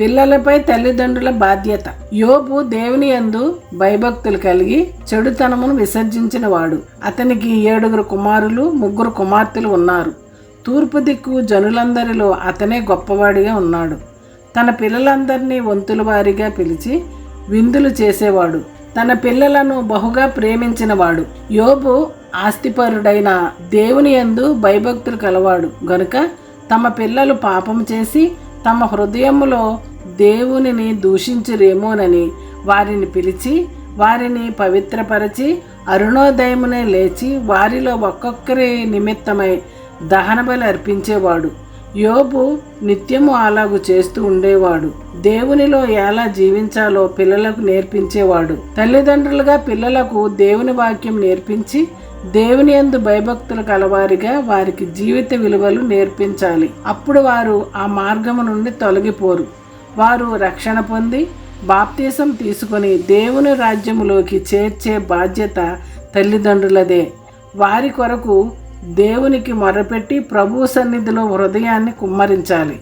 పిల్లలపై తల్లిదండ్రుల బాధ్యత. యోపు దేవుని యందు భయభక్తులు కలిగి చెడుతనమును విసర్జించిన వాడు. అతనికి ఏడుగురు కుమారులు ముగ్గురు కుమార్తెలు ఉన్నారు. తూర్పు దిక్కు జనులందరిలో అతనే గొప్పవాడిగా ఉన్నాడు. తన పిల్లలందరినీ వంతుల వారిగా పిలిచి విందులు చేసేవాడు. తన పిల్లలను బహుగా ప్రేమించినవాడు యోబు ఆస్తిపరుడైన దేవుని యందు భయభక్తులు కలవాడు. గనుక తమ పిల్లలు పాపం చేసి తమ హృదయములో దేవునిని దూషించురేమోనని వారిని పిలిచి వారిని పవిత్రపరచి అరుణోదయమునే లేచి వారిలో ఒక్కొక్కరి నిమిత్తమై దహనబలి అర్పించేవాడు. యోబు నిత్యము అలాగు చేస్తూ ఉండేవాడు. దేవునిలో ఎలా జీవించాలో పిల్లలకు నేర్పించేవాడు. తల్లిదండ్రులుగా పిల్లలకు దేవుని వాక్యం నేర్పించి దేవుని యందు భయభక్తులు కలవారిగా వారికి జీవిత విలువలు నేర్పించాలి. అప్పుడు వారు ఆ మార్గము నుండి తొలగిపోరు. వారు రక్షణ పొంది బాప్తీసం తీసుకొని దేవుని రాజ్యములోకి చేర్చే బాధ్యత తల్లిదండ్రులదే. వారి కొరకు దేవునికి మొరపెట్టి ప్రభు సన్నిధిలో హృదయాన్ని కుమ్మరించాలి.